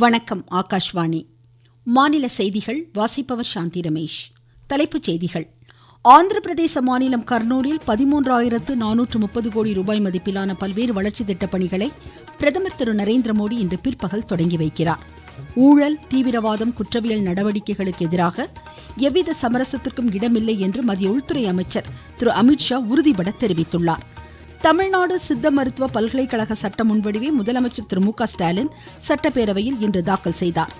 வணக்கம் ஆகாஷ்வாணி. மாநில செய்திகள் வாசிப்பவர் சாந்தி ரமேஷ். தலைப்புச் செய்திகள். ஆந்திர பிரதேச மாநிலம் கர்னூலில் பதிமூன்றாயிரத்து நானூற்று முப்பது கோடி ரூபாய் மதிப்பிலான பல்வேறு வளர்ச்சி திட்டப் பணிகளை பிரதமர் திரு நரேந்திர மோடி இன்று பிற்பகல் தொடங்கி வைக்கிறார். ஊழல் தீவிரவாதம் குற்றவியல் நடவடிக்கைகளுக்கு எதிராக எவ்வித சமரசத்திற்கும் இடமில்லை என்று மத்திய உள்துறை அமைச்சர் திரு அமித்ஷா உறுதிபட தெரிவித்துள்ளார். தமிழ்நாடு சித்த மருத்துவ பல்கலைக்கழக சட்ட முன்வடிவை முதலமைச்சர் திரு மு க ஸ்டாலின் சட்டப்பேரவையில் இன்று தாக்கல் செய்தார்.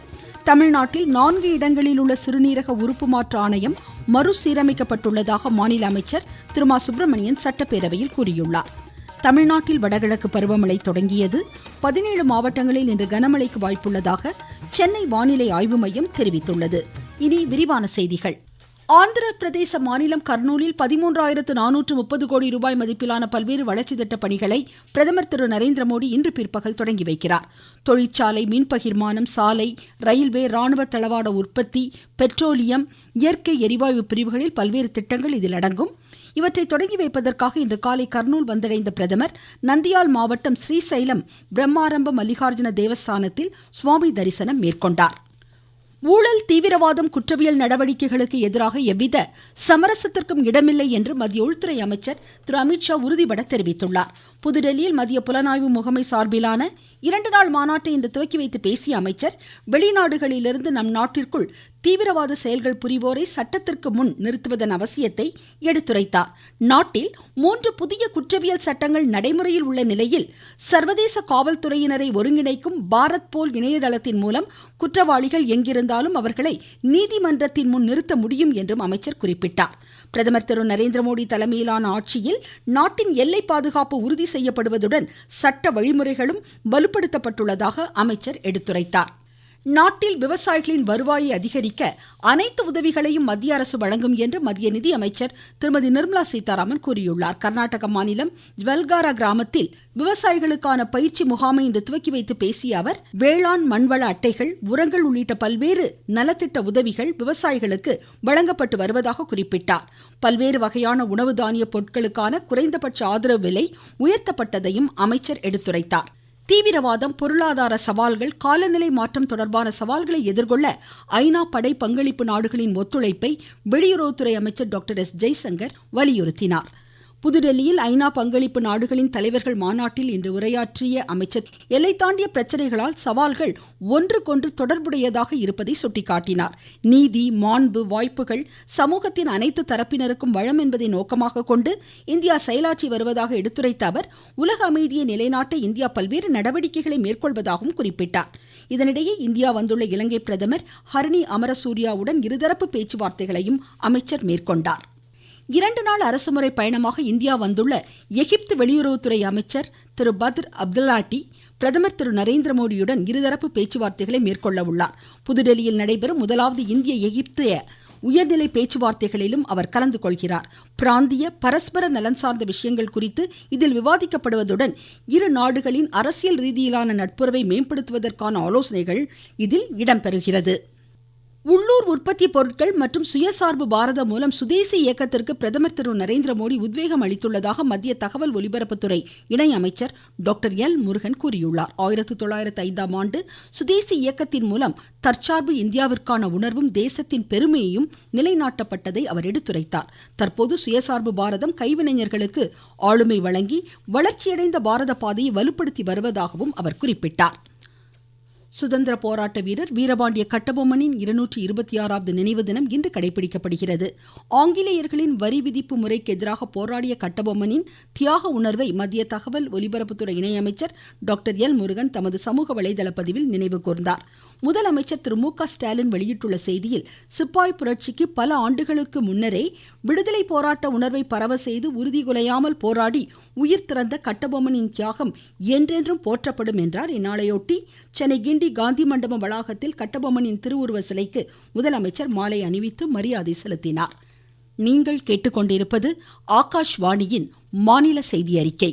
தமிழ்நாட்டில் நான்கு இடங்களில் உள்ள சிறுநீரக உறுப்பு மாற்று ஆணையம் மறுசீரமைக்கப்பட்டுள்ளதாக மாநில அமைச்சர் திரு மா சுப்பிரமணியன் சட்டப்பேரவையில் கூறியுள்ளார். தமிழ்நாட்டில் வடகிழக்கு பருவமழை தொடங்கியது. பதினேழு மாவட்டங்களில் இன்று கனமழைக்கு வாய்ப்புள்ளதாக சென்னை வானிலை ஆய்வு மையம் தெரிவித்துள்ளது. இனி விரிவான செய்திகள். ஆந்திர பிரதேச மாநிலம் கர்னூலில் பதிமூன்றாயிரத்து நானூற்று முப்பது கோடி ரூபாய் மதிப்பிலான பல்வேறு வளர்ச்சி திட்ட பணிகளை பிரதமர் திரு நரேந்திர மோடி இன்று பிற்பகல் தொடங்கி வைக்கிறார். தொழிற்சாலை மின்பகிர்மானம் சாலை ரயில்வே ராணுவ தளவாட உற்பத்தி பெட்ரோலியம் இயற்கை எரிவாயு பிரிவுகளில் பல்வேறு திட்டங்கள் இதில் அடங்கும். இவற்றை தொடங்கி வைப்பதற்காக இன்று காலை கர்னூல் வந்தடைந்த பிரதமர் நந்தியால் மாவட்டம் ஸ்ரீசைலம் பிரம்மாரம்ப மல்லிகார்ஜுன தேவஸ்தானத்தில் சுவாமி தரிசனம் மேற்கொண்டார். ஊழல் தீவிரவாதம் குற்றவியல் நடவடிக்கைகளுக்கு எதிராக எவ்வித சமரசத்திற்கும் இடமில்லை என்று மத்திய உள்துறை அமைச்சர் திரு அமித்ஷா உறுதிபட தெரிவித்துள்ளார். புதுடெல்லியில் மத்திய புலனாய்வு முகமை சார்பிலான இரண்டு நாள் மாநாட்டை இன்று துவக்கி வைத்து பேசிய அமைச்சர் வெளிநாடுகளிலிருந்து நம் நாட்டிற்குள் தீவிரவாத செயல்கள் புரிவோரை சட்டத்திற்கு முன் நிறுத்துவதன் அவசியத்தை எடுத்துரைத்தார். நாட்டில் மூன்று புதிய குற்றவியல் சட்டங்கள் நடைமுறையில் உள்ள நிலையில் சர்வதேச காவல்துறையினரை ஒருங்கிணைக்கும் பாரத் போல் இணையதளத்தின் மூலம் குற்றவாளிகள் எங்கிருந்தாலும் அவர்களை நீதிமன்றத்தின் முன் நிறுத்த முடியும் என்றும் அமைச்சர் குறிப்பிட்டார். பிரதமர் திரு நரேந்திர மோடி தலைமையிலான ஆட்சியில் நாட்டின் எல்லை பாதுகாப்பு உறுதி செய்யப்படுவதுடன் சட்ட வழிமுறைகளும் வலு வலுப்படுத்தப்பட்டுள்ளதாக அமைச்சர் எடுத்துரைத்தார். நாட்டில் விவசாயிகளின் வருவாயை அதிகரிக்க அனைத்து உதவிகளையும் மத்திய அரசு வழங்கும் என்று மத்திய நிதி அமைச்சர் திருமதி நிர்மலா சீதாராமன் கூறியுள்ளார். கர்நாடக மாநிலம் ஜுவல்காரா கிராமத்தில் விவசாயிகளுக்கான பயிற்சி முகாமை இன்று துவக்கி வைத்து பேசிய அவர் வேளாண் மண்வள அட்டைகள் உரங்கள் உள்ளிட்ட பல்வேறு நலத்திட்ட உதவிகள் விவசாயிகளுக்கு வழங்கப்பட்டு வருவதாக குறிப்பிட்டார். பல்வேறு வகையான உணவு தானிய பொருட்களுக்கான குறைந்தபட்ச ஆதரவு விலை உயர்த்தப்பட்டதையும் அமைச்சர் எடுத்துரைத்தார். தீவிரவாதம் பொருளாதார சவால்கள் காலநிலை மாற்றம் தொடர்பான சவால்களை எதிர்கொள்ள ஐநா படை பங்களிப்பு நாடுகளின் ஒத்துழைப்பை வெளியுறவுத்துறை அமைச்சர் டாக்டர் எஸ் ஜெய்சங்கர் வலியுறுத்தினார். புதுடெல்லியில் ஐநா பங்களிப்பு நாடுகளின் தலைவர்கள் மாநாட்டில் இன்று உரையாற்றிய அமைச்சர் எல்லை தாண்டிய பிரச்சனைகளால் சவால்கள் ஒன்றுக்கொன்று தொடர்புடையதாக இருப்பதை சுட்டிக்காட்டினார். நீதி மாண்பு வாய்ப்புகள் சமூகத்தின் அனைத்து தரப்பினருக்கும் வளம் என்பதை நோக்கமாக கொண்டு இந்தியா செயலாற்றி வருவதாக எடுத்துரைத்த அவர் உலக அமைதியை நிலைநாட்ட இந்தியா பல்வேறு நடவடிக்கைகளை மேற்கொள்வதாகவும் குறிப்பிட்டார். இதனிடையே இந்தியா வந்துள்ள இலங்கை பிரதமர் ஹரணி அமரசூரியாவுடன் இருதரப்பு பேச்சுவார்த்தைகளையும் அமைச்சர் மேற்கொண்டார். இரண்டு நாள் அரசுமுறை பயணமாக இந்தியா வந்துள்ள எகிப்து வெளியுறவுத்துறை அமைச்சர் திரு பத்ர் அப்துல்லாட்டி பிரதமர் திரு நரேந்திர மோடியுடன் இருதரப்பு பேச்சுவார்த்தைகளை மேற்கொள்ள உள்ளார். புதுடெல்லியில் நடைபெறும் முதலாவது இந்திய எகிப்திய உயர்நிலை பேச்சுவார்த்தைகளிலும் அவர் கலந்து கொள்கிறார். பிராந்திய பரஸ்பர நலன் சார்ந்த விஷயங்கள் குறித்து இதில் விவாதிக்கப்படுவதுடன் இரு நாடுகளின் அரசியல் ரீதியிலான நட்புறவை மேம்படுத்துவதற்கான ஆலோசனைகள் இதில் இடம்பெறுகிறது. உள்ளூர் உற்பத்தி பொருட்கள் மற்றும் சுயசார்பு பாரதம் மூலம் சுதேசி இயக்கத்திற்கு பிரதமர் திரு நரேந்திர மோடி உத்வேகம் அளித்துள்ளதாக மத்திய தகவல் ஒலிபரப்புத்துறை இணையமைச்சர் டாக்டர் எல் முருகன் கூறியுள்ளார். ஆயிரத்தி தொள்ளாயிரத்தி ஐந்தாம் ஆண்டு சுதேசி இயக்கத்தின் மூலம் தற்சார்பு இந்தியாவிற்கான உணர்வும் தேசத்தின் பெருமையையும் நிலைநாட்டப்பட்டதை அவர் எடுத்துரைத்தார். தற்போது சுயசார்பு பாரதம் கைவினைஞர்களுக்கு ஆளுமை வழங்கி வளர்ச்சியடைந்த பாரத பாதையை வலுப்படுத்தி வருவதாகவும் அவர் குறிப்பிட்டார். சுதந்திர போராட்ட வீரர் வீரபாண்டிய கட்டபொம்மனின் இருநூற்றி இருபத்தி ஆறாவது நினைவு தினம் இன்று கடைபிடிக்கப்படுகிறது. ஆங்கிலேயர்களின் வரி விதிப்பு முறைக்கு எதிராக போராடிய கட்டபொம்மனின் தியாக உணர்வை மத்திய தகவல் ஒலிபரப்புத்துறை இணையமைச்சர் டாக்டர் எல் முருகன் தமது சமூக வலைதள பதிவில் நினைவு கூர்ந்தார். முதலமைச்சர் திரு மு க ஸ்டாலின் வெளியிட்டுள்ள செய்தியில் சிப்பாய் புரட்சிக்கு பல ஆண்டுகளுக்கு முன்னரே விடுதலை போராட்ட உணர்வை பரவ செய்து உறுதிகுலையாமல் போராடி உயிர் திறந்த கட்டபொம்மனின் தியாகம் என்றென்றும் போற்றப்படும் என்றார். இந்நாளையொட்டி சென்னை கிண்டி காந்தி மண்டபம் வளாகத்தில் கட்டபொம்மனின் திருவுருவ சிலைக்கு முதலமைச்சர் மாலை அணிவித்து மரியாதை செலுத்தினார். நீங்கள் கேட்டுக்கொண்டிருப்பது ஆகாஷ்வாணியின் மாநில செய்தி அறிக்கை.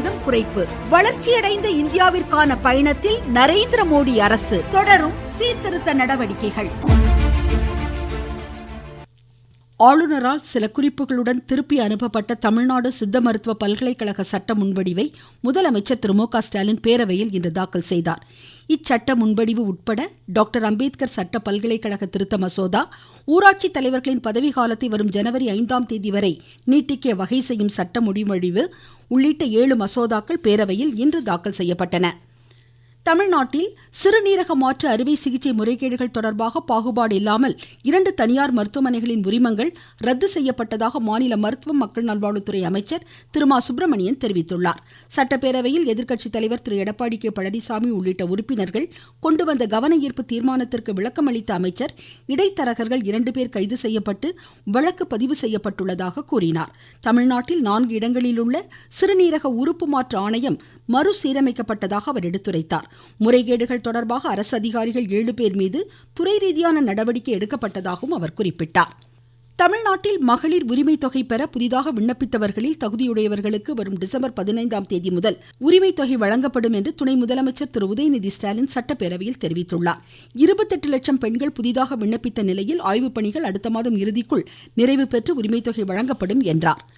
குறைப்பு. வளர்ச்சியடைந்த இந்தியாவிற்கான பயணத்தில் நரேந்திர மோடி அரசு தொடரும் சீர்திருத்த நடவடிக்கைகள். ஆளுநரால் சில குறிப்புகளுடன் திருப்பி அனுப்பப்பட்ட தமிழ்நாடு சித்த மருத்துவ பல்கலைக்கழக சட்ட முன்வடிவை முதலமைச்சர் திரு மு க ஸ்டாலின் பேரவையில் இன்று தாக்கல் செய்தார். இச்சட்ட முன்வடிவு உட்பட டாக்டர் அம்பேத்கர் சட்ட பல்கலைக்கழக திருத்த மசோதா ஊராட்சி தலைவர்களின் பதவிகாலத்தை வரும் ஜனவரி ஐந்தாம் தேதி வரை நீட்டிக்க வகை செய்யும் சட்ட முன்வடிவு உள்ளிட்ட ஏழு மசோதாக்கள் பேரவையில் இன்று தாக்கல் செய்யப்பட்டன. தமிழ்நாட்டில் சிறுநீரக மாற்று அறுவை சிகிச்சை முறைகேடுகள் தொடர்பாக பாகுபாடு இல்லாமல் இரண்டு தனியார் மருத்துவமனைகளின் உரிமங்கள் ரத்து செய்யப்பட்டதாக மாநில மருத்துவம் மக்கள் நல்வாழ்வுத்துறை அமைச்சர் திரு மா சுப்பிரமணியன் தெரிவித்துள்ளார். சட்டப்பேரவையில் எதிர்க்கட்சித் தலைவர் திரு எடப்பாடி கே பழனிசாமி உள்ளிட்ட உறுப்பினர்கள் கொண்டு வந்த கவன ஈர்ப்பு தீர்மானத்திற்கு விளக்கம் அளித்த அமைச்சர் இடைத்தரகர்கள் இரண்டு பேர் கைது செய்யப்பட்டு வழக்கு பதிவு செய்யப்பட்டுள்ளதாக கூறினார். தமிழ்நாட்டில் நான்கு இடங்களில் உள்ள சிறுநீரக உறுப்பு மாற்று ஆணையம் மறுசீரமைக்கப்பட்டதாக அவர் எடுத்துரைத்தார். முறைகேடுகள் தொடர்பாக அரசு அதிகாரிகள் ஏழு பேர் மீது துறை ரீதியான நடவடிக்கை எடுக்கப்பட்டதாகவும் அவர் குறிப்பிட்டார். தமிழ்நாட்டில் மகளிர் உரிமை தொகை பெற புதிதாக விண்ணப்பித்தவர்களில் தகுதியுடையவர்களுக்கு வரும் டிசம்பர் பதினைந்தாம் தேதி முதல் உரிமை தொகை வழங்கப்படும் என்று துணை முதலமைச்சர் திரு. உதயநிதி ஸ்டாலின் சட்டப்பேரவையில் தெரிவித்துள்ளார். இருபத்தெட்டு லட்சம் பெண்கள் புதிதாக விண்ணப்பித்த நிலையில் ஆய்வுப் பணிகள் அடுத்த மாதம் இறுதிக்குள் நிறைவு பெற்று உரிமை தொகை வழங்கப்படும் என்றார்.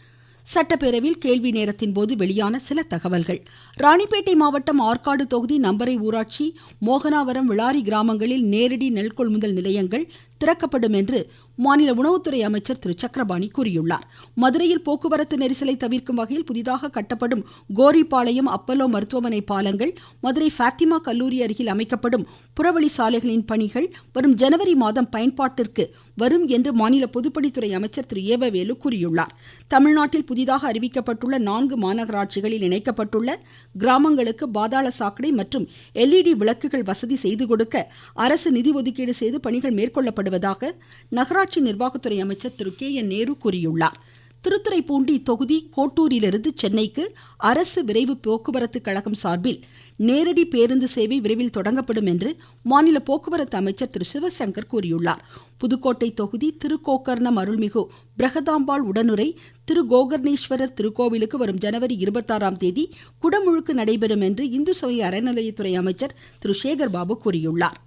சட்டப்பேரவையில் கேள்வி நேரத்தின் போது வெளியான சில தகவல்கள். ராணிப்பேட்டை மாவட்டம் ஆற்காடு தொகுதி நம்பரை ஊராட்சி மோகனாவரம் விளாரி கிராமங்களில் நேரடி நெல் கொள்முதல் நிலையங்கள் திறக்கப்படும் என்று மாநில உணவுத்துறை அமைச்சர் திரு. சக்கரபாணி கூறியுள்ளார். மதுரையில் போக்குவரத்து நெரிசலை தவிர்க்கும் வகையில் புதிதாக கட்டப்படும் கோரிப்பாளையம் அப்பல்லோ மருத்துவமனை பாலங்கள் மதுரை ஃபாத்திமா கல்லூரி அருகில் அமைக்கப்படும் புறவழி சாலைகளின் பணிகள் வரும் ஜனவரி மாதம் பயன்பாட்டிற்கு வரும் என்று மாநில பொதுப்பணித்துறை அமைச்சர் திரு. ஏவவேலு கூறியுள்ளார். தமிழ்நாட்டில் புதிதாக அறிவிக்கப்பட்டுள்ள நான்கு மாநகராட்சிகளில் இணைக்கப்பட்டுள்ள கிராமங்களுக்கு பாதாள சாக்கடை மற்றும் எல்இடி விளக்குகள் வசதி செய்து கொடுக்க அரசு நிதி ஒதுக்கீடு செய்து பணிகள் மேற்கொள்ளப்படுவதாக நகரா நகராட்சி நிர்வாகத்துறை அமைச்சர் திரு கே என் நேரு கூறியுள்ளார். திருத்துறைப்பூண்டி தொகுதி கோட்டூரிலிருந்து சென்னைக்கு அரசு விரைவு போக்குவரத்து கழகம் சார்பில் நேரடி பேருந்து சேவை விரைவில் தொடங்கப்படும் என்று மாநில போக்குவரத்து அமைச்சர் திரு சிவசங்கர் கூறியுள்ளார். புதுக்கோட்டை தொகுதி திருக்கோக்கர்ணம் அருள்மிகு பிரகதாம்பாள் உடனுரை திரு கோகர்ணேஸ்வரர் திருக்கோவிலுக்கு வரும் ஜனவரி இருபத்தாறாம் தேதி குடமுழுக்கு நடைபெறும் என்று இந்து சமய அறநிலையத்துறை அமைச்சர் திரு சேகர் பாபு கூறியுள்ளார்.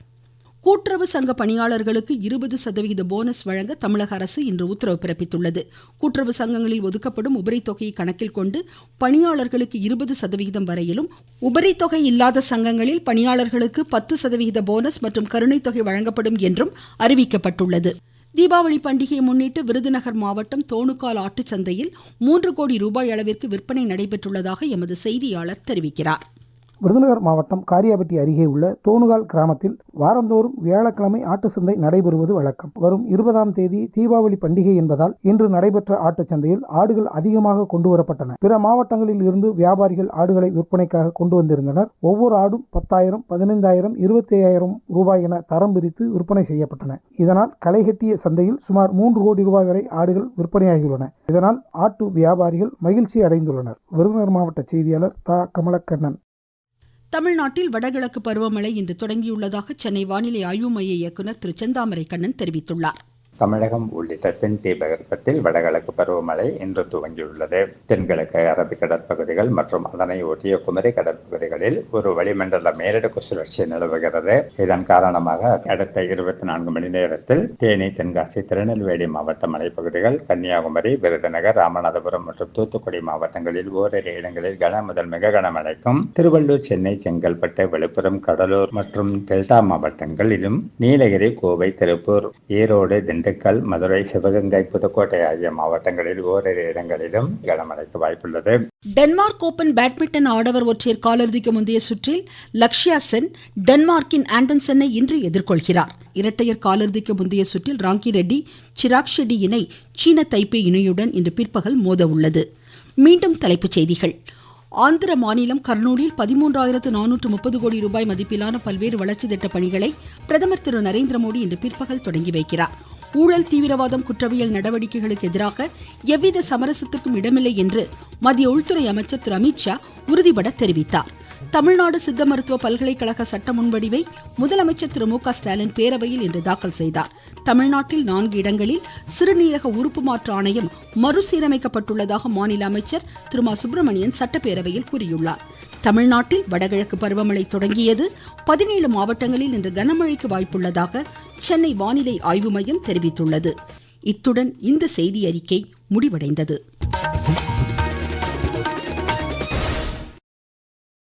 கூட்டுறவு சங்க பணியாளர்களுக்கு இருபது சதவிகித போனஸ் வழங்க தமிழக அரசு இன்று உத்தரவு பிறப்பித்துள்ளது. கூட்டுறவு சங்கங்களில் ஒதுக்கப்படும் உபரி தொகையை கணக்கில் கொண்டு பணியாளர்களுக்கு இருபது சதவிகிதம் வரையிலும் உபரி தொகை இல்லாத சங்கங்களில் பணியாளர்களுக்கு பத்து சதவிகித போனஸ் மற்றும் கருணை தொகை வழங்கப்படும் என்றும் அறிவிக்கப்பட்டுள்ளது. தீபாவளி பண்டிகையை முன்னிட்டு விருதுநகர் மாவட்டம் தோணுக்கால் ஆட்டுச்சந்தையில் மூன்று கோடி ரூபாய் அளவிற்கு விற்பனை நடைபெற்றுள்ளதாக எமது செய்தியாளர் தெரிவிக்கிறார். விருதுநகர் மாவட்டம் காரியாபட்டி அருகே உள்ள தோணுகால் கிராமத்தில் வாரந்தோறும் வியாழக்கிழமை ஆட்டு சந்தை நடைபெறுவது வழக்கம். வரும் இருபதாம் தேதி தீபாவளி பண்டிகை என்பதால் இன்று நடைபெற்ற ஆட்டுச் சந்தையில் ஆடுகள் அதிகமாக கொண்டு வரப்பட்டன. பிற மாவட்டங்களில் இருந்து வியாபாரிகள் ஆடுகளை விற்பனைக்காக கொண்டு வந்திருந்தனர். ஒவ்வொரு ஆடும் பத்தாயிரம் பதினைந்தாயிரம் இருபத்தி ஐயாயிரம் ரூபாய் என தரம் பிரித்து விற்பனை செய்யப்பட்டன. இதனால் களைகட்டிய சந்தையில் சுமார் மூன்று கோடி ரூபாய் வரை ஆடுகள் விற்பனையாகியுள்ளன. இதனால் ஆட்டு வியாபாரிகள் மகிழ்ச்சி அடைந்துள்ளனர். விருதுநகர் மாவட்ட செய்தியாளர் த. கமலக்கண்ணன். தமிழ்நாட்டில் வடகிழக்கு பருவமழை இன்று தொடங்கியுள்ளதாக சென்னை வானிலை ஆய்வு மைய இயக்குநர் திரு செந்தாமரை கண்ணன் தெரிவித்துள்ளார். தமிழகம் உள்ளிட்ட தென் தீபகற்பத்தில் வடகிழக்கு பருவமழை இன்று துவங்கியுள்ளது. தென்கிழக்கு அரபிக் கடற்பகுதிகள் மற்றும் அதனை ஒட்டிய குமரி கடற்பகுதிகளில் ஒரு வளிமண்டல மேலடுக்கு சுழற்சி நிலவுகிறது. இதன் காரணமாக அடுத்த இருபத்தி நான்கு மணி நேரத்தில் தேனி தென்காசி திருநெல்வேலி மாவட்ட மலைப்பகுதிகள் கன்னியாகுமரி விருதுநகர் ராமநாதபுரம் மற்றும் தூத்துக்குடி மாவட்டங்களில் ஓரிரு இடங்களில் கன முதல் மிக கனமழைக்கும் திருவள்ளூர் சென்னை செங்கல்பட்டு விழுப்புரம் கடலூர் மற்றும் டெல்டா மாவட்டங்களிலும் நீலகிரி கோவை திருப்பூர் ஈரோடு திண்டுக்கல் மதுரை சிவகங்கை புதுக்கோட்டை ஆகிய மாவட்டங்களில் ஓரிரு இடங்களிலும் கனமழைக்கு வாய்ப்புள்ளது. டென்மார்க் ஓபன் பேட்மிண்டன் ஆடவர் ஒற்றையர் காலிறுதிக்கு முந்தைய சுற்றில் லக்ஷயா சென் டென்மார்க்கின் ஆண்டன்சனை இன்று எதிர்கொள்கிறார். இரட்டையர் காலிறுதிக்கு முந்தைய சுற்றில் ராங்கி ரெட்டி சிராக் ஷெட்டி இணை சீன தைப்பே இணையுடன் இன்று பிற்பகல் மோத உள்ளது மீண்டும் தலைப்புச் செய்திகள். ஆந்திர மாநிலம் கர்னூலில் பதிமூன்றாயிரத்து நானூற்று முப்பது கோடி ரூபாய் மதிப்பிலான பல்வேறு வளர்ச்சி திட்ட பணிகளை பிரதமர் திரு நரேந்திர மோடி இன்று பிற்பகல் தொடங்கி வைக்கிறார். ஊழல் தீவிரவாதம் குற்றவியல் நடவடிக்கைகளுக்கு எதிராக எவ்வித சமரசத்திற்கும் இடமில்லை என்று மத்திய உள்துறை அமைச்சர் திரு அமித்ஷா உறுதிபட தெரிவித்தார். தமிழ்நாடு சித்த மருத்துவ பல்கலைக்கழக சட்ட முன்வடிவை முதலமைச்சர் திரு மு க ஸ்டாலின் பேரவையில் இன்று தாக்கல் செய்தார். தமிழ்நாட்டில் நான்கு இடங்களில் சிறுநீரக உறுப்பு மாற்று ஆணையம் மறுசீரமைக்கப்பட்டுள்ளதாக மாநில அமைச்சர் திரு மா. சுப்பிரமணியன் சட்டப்பேரவையில் கூறியுள்ளார். தமிழ்நாட்டில் வடகிழக்கு பருவமழை தொடங்கியது பதினேழு மாவட்டங்களில் இன்று கனமழைக்கு வாய்ப்புள்ளதாக சென்னை வானிலை ஆய்வு மையம் தெரிவித்துள்ளது. இத்துடன் இந்த செய்தி அறிக்கை முடிவடைந்தது.